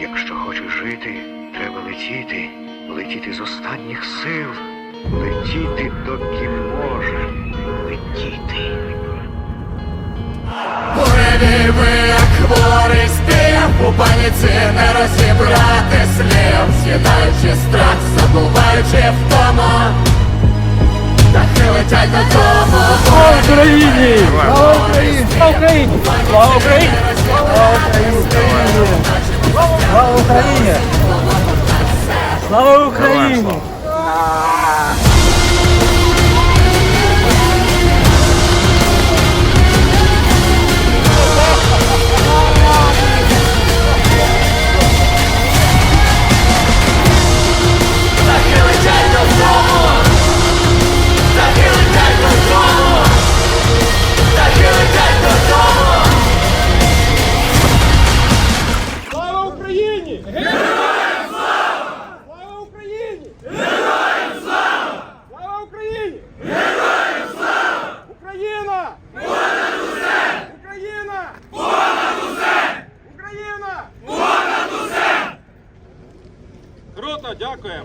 Якщо хочеш жити, треба летіти, летіти з останніх сил, летіти, доки може летіти. Буреві ви, як хворий спів У паніці не розібрати слів З'їдаючи страх, забуваючи втому Птахи летять додому Слава Україні! Слава Україні! Слава Україні! Слава Україні! Слава Україні! Круто, дякуємо!